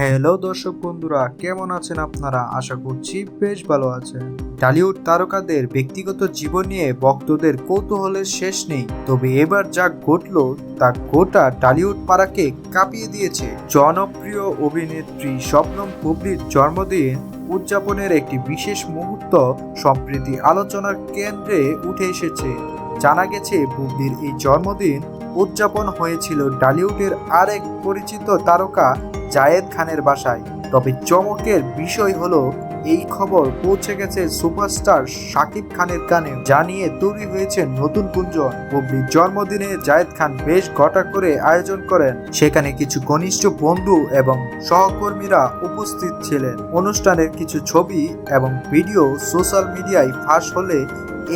Hello দর্শক বন্ধুরা, কেমন আছেন আপনারা? আশা করছি বেশ ভালো আছেন। টালিউড তারকাদের ব্যক্তিগত জীবন নিয়ে ভক্তদের কৌতূহলের শেষ নেই। তবে এবার যা ঘটলো, তা গোটা টালিউড পাড়াকে কাঁপিয়ে দিয়েছে। জনপ্রিয় অভিনেত্রী স্বপ্নম বুবলির জন্মদিন উদযাপনের একটি বিশেষ মুহূর্ত সম্প্রীতি আলোচনার কেন্দ্রে উঠে এসেছে। জানা গেছে বুবলির এই জন্মদিন উদযাপন হয়েছিল টালিউডের আরেক পরিচিত তারকা জায়েদ খানের বাসায়। তবে চমকের বিষয় হলো, এই খবর পৌঁছে গেছে সুপারস্টার শাকিব খানের কানে, জানিয়ে তৈরি হয়েছে নতুন গুঞ্জন। বুবলির জন্মদিনে জায়েদ খান বেশ ঘটা করে আয়োজন করেন। সেখানে কিছু ঘনিষ্ঠ বন্ধু এবং সহকর্মীরা উপস্থিত ছিলেন। অনুষ্ঠানের কিছু ছবি এবং ভিডিও সোশ্যাল মিডিয়ায় ফাঁস হলে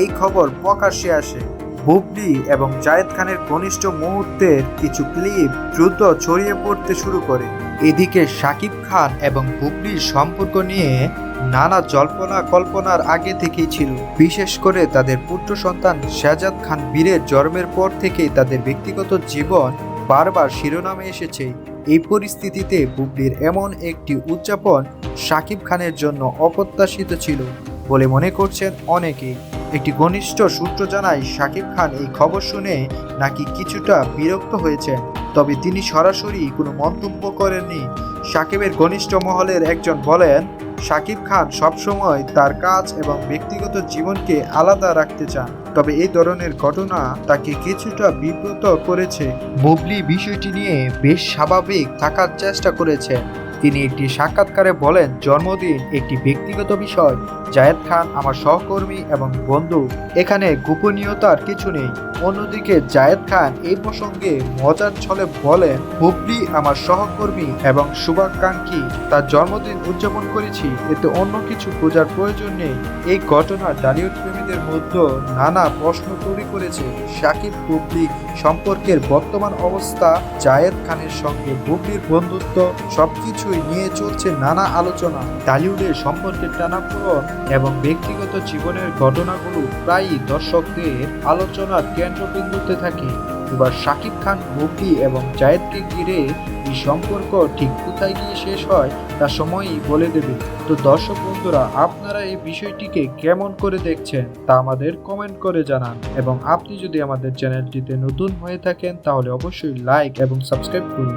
এই খবর প্রকাশ্যে আসে। বুবলি এবং জায়েদ খানের ঘনিষ্ঠ মুহূর্তের কিছু ক্লিপ দ্রুত ছড়িয়ে পড়তে শুরু করে। এদিকে শাকিব খান এবং বুবলির সম্পর্ক নিয়ে নানা জল্পনা কল্পনার আগে থেকেই ছিল। বিশেষ করে তাদের পুত্র সন্তান শাহজাদ খান বীরের জন্মের পর থেকেই তাদের ব্যক্তিগত জীবন বারবার শিরোনামে এসেছে। এই পরিস্থিতিতে বুবলির এমন একটি উদযাপন শাকিব খানের জন্য অপ্রত্যাশিত ছিল বলে মনে করছেন অনেকেই। একটি ঘনিষ্ঠ সূত্র জানায় শাকিব খান এই খবর শুনে নাকি কিছুটা বিরক্ত হয়েছেন। তবে তিনি সরাসরি কোনো মন্তব্য করেননি। সাকিবের ঘনিষ্ঠ মহলের একজন বলেন, শাকিব খান সবসময় তার কাজ এবং ব্যক্তিগত জীবনকে আলাদা রাখতে চান। তবে এই ধরনের ঘটনা তাকে কিছুটা বিব্রত করেছে। বুবলি বিষয়টি নিয়ে বেশ স্বাভাবিক থাকার চেষ্টা করেছেন। তিনি একটি সাক্ষাৎকারে বলেন, জন্মদিন একটি ব্যক্তিগত বিষয়। জায়েদ খান আমার সহকর্মী এবং বন্ধু। এখানে গোপনীয়তার কিছু নেই। অন্যদিকে জায়েদ খান এই প্রসঙ্গে মজার ছলে বলেন হুবলি আমার সহকর্মী এবং শুভাকাঙ্ক্ষী। তার জন্মদিন উদযাপন করেছি। এতে অন্য কিছু বোঝার প্রয়োজন নেই। এই ঘটনা ডালিউড প্রেমীদের মধ্যে নানা প্রশ্ন তৈরি করেছে শাকিব বুবলি সম্পর্কের বর্তমান অবস্থা, জায়েদ খানের সঙ্গে বুবলির বন্ধুত্ব সবকিছুই নিয়ে চলছে নানা আলোচনা। টালিউডের সম্পর্কের টানাপোড়ন এবং ব্যক্তিগত জীবনের ঘটনাগুলো প্রায়ই দর্শকদের আলোচনার কেন্দ্রবিন্দুতে থাকে। এবার শাকিব খান বুবলি এবং জায়েদকে ঘিরে এই সম্পর্ক ঠিক কোথায় গিয়ে শেষ হয়, তা সময়ই বলে দেবে। তো দর্শক বন্ধুরা, আপনারা এই বিষয়টিকে কেমন করে দেখছেন তা আমাদের কমেন্ট করে জানান। এবং আপনি যদি আমাদের চ্যানেলটিতে নতুন হয়ে থাকেন, তাহলে অবশ্যই লাইক এবং সাবস্ক্রাইব করুন।